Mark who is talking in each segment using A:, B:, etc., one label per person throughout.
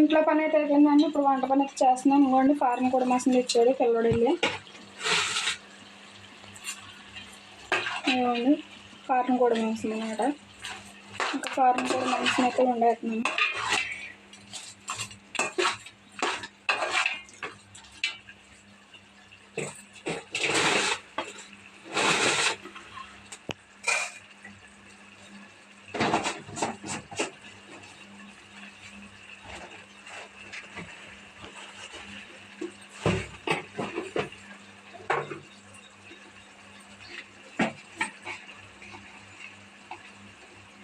A: ఇంట్లో పని అయితే అయిపోయిందండి ఇప్పుడు వంట పని అయితే చేస్తున్నాను. ఇంకోండి ఫారెన్ కూడా మసం తెచ్చాడు పిల్లడు వెళ్ళి. ఇవ్వండి ఫారెన్ కూడా మసం అనమాట ఇంకా ఫారెన్ కూడా మనిషిని అయితే వండేస్తున్నాను.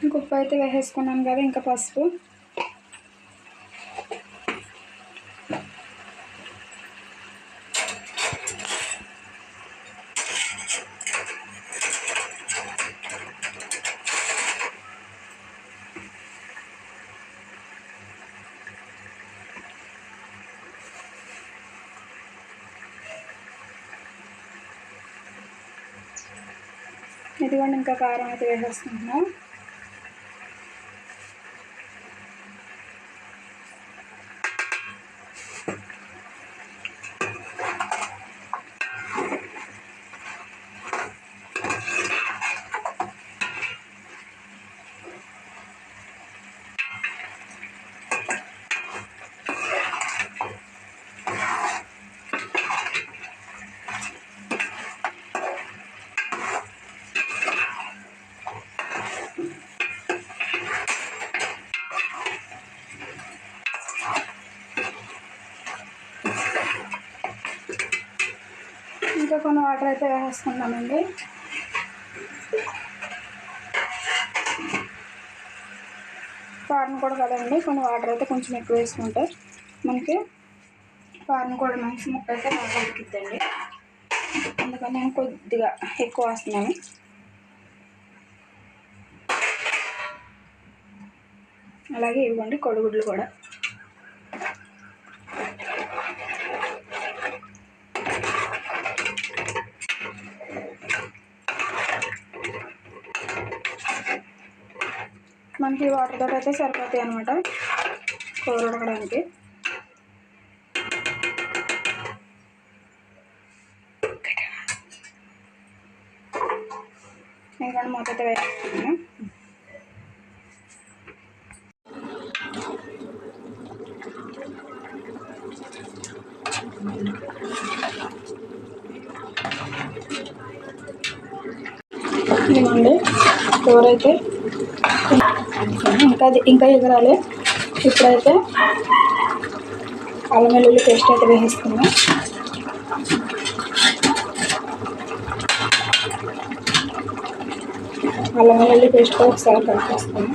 A: ఉప్పు అయితే వేసేసుకున్నాను కదా ఇంకా పసుపు. ఇదిగోండి ఇంకా కారం అయితే వేసేసుకుంటున్నాం. కొన్ని వాటర్ అయితే వేసుకుందామండి కారం కూడా కదండి కొన్ని వాటర్ అయితే కొంచెం ఎక్కువ వేసుకుంటే మనకి కారం కూడా మంచి ముక్క అయితే బాగా ఉడికిద్దండి. అందుకని నేను కొద్దిగా ఎక్కువ వేస్తున్నాను. అలాగే ఇవ్వండి కొడుగుడ్లు కూడా. మనకి వాటర్ తోటి అయితే సరిపోతాయి అనమాట కూర ఉడకడానికి. ఎందుకంటే మొదట అయితే ఇదిగోండి కూర అయితే ఇంకా అది ఇంకా ఎగరాలి. ఇప్పుడైతే అల్లం వెల్లుల్లి పేస్ట్ అయితే వేసేసుకున్నాం అల్లం వెల్లుల్లి పేస్ట్ కూడా ఒకసారి కలిపేసుకున్నాం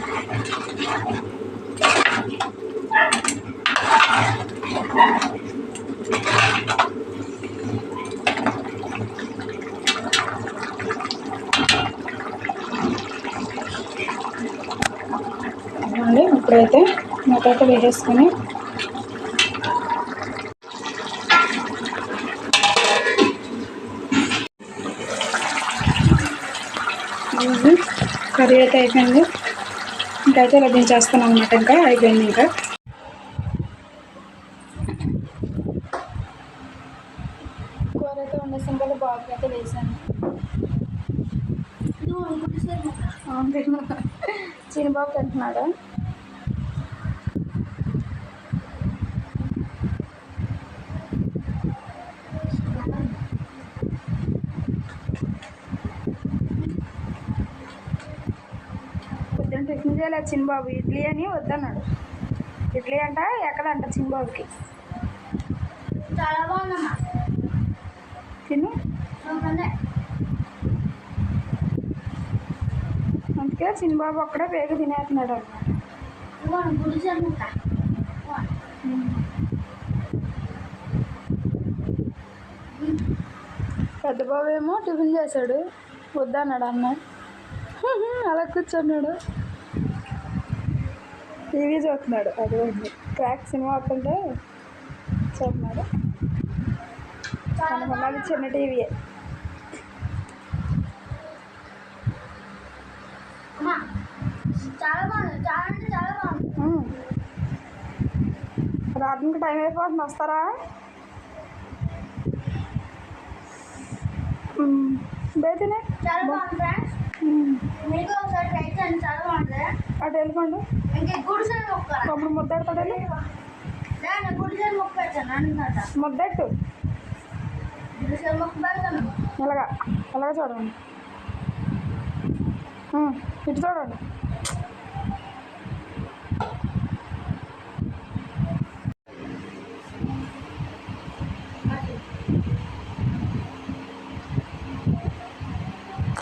A: అండి ఇప్పుడైతే మూత అయితే వేసేసుకొని కర్రీ అయితే అయిపోయింది. ఇంకైతే ఇలా దించేస్తాను అనమాట ఇంకా అయిపోయింది ఇంకా. కూర అయితే వండేసాం కదా బాబుకి అయితే వేసాను చిన్నబాబు తింటున్నాడు? చేయలేదు చిన్నబాబు? ఇడ్లీ అని వద్దన్నాడు. ఇడ్లీ అంట ఎక్కడంట చిన్నబాబుకి? తిని. అందుకే చిన్నబాబు ఒక్కడే వేగ తినేస్తున్నాడు అనమాట. పెద్ద బాబు ఏమో టిఫిన్ చేశాడు. వద్దన్నాడు అన్న. అలా కూర్చున్నాడు. టీవీ చూస్తున్నాడు. అది క్రాక్ సినిమా వస్తుంటే చూస్తున్నాడు. అనుకున్నది చిన్న టీవీయే. రాత్రికి టైం అయిపోతుంది. వస్తారా? బేతినే
B: చాలా బాగుంది ఫ్రెండ్స్. మీకు ఒకసారి ట్రై చేయండి. చాలా బాగుంటుంది
A: అటు
B: మొక్క
A: అప్పుడు ముద్దెడతాడు
B: నేను
A: ముద్దెట్టు. ఇలాగా ఇలాగా చూడండి. ఇటు చూడండి.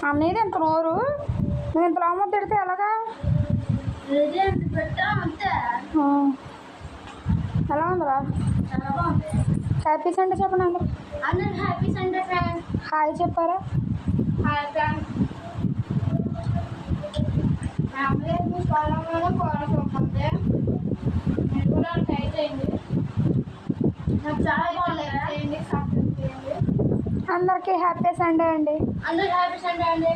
A: అన్నీది ఇంత నోరు? నువ్వు ఇంత లోమ తిడితే ఎలాగా? ఎలా ఉందిరా? హ్యాపీ సండే చెప్పండి అందరు
B: అందరు హ్యాపీ సండే ఫ్రెండ్స్
A: హాయ్ చెప్పారా?
B: హాయ్ ఫ్రెండ్స్ ఫ్యామిలీ మీరు కూడా ట్రై చేయండి. నాకు చాలా బాగుంది చేయండి
A: అందరికీ హ్యాపీ సండే అండి.
B: అందరూ హ్యాపీ సండే అండి.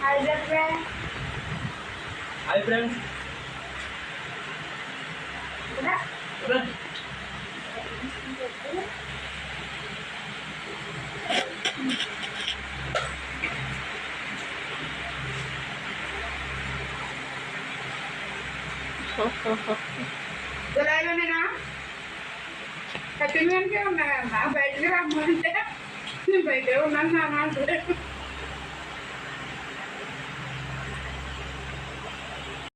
B: హాయ్ ఫ్రెండ్స్
C: హాయ్ ఫ్రెండ్స్
A: జులైలోనేనా కట్టినకే ఉన్నానమ్మా బయటికి రమ్మంటే నేను బయటే ఉన్నాను నాన్న అంటే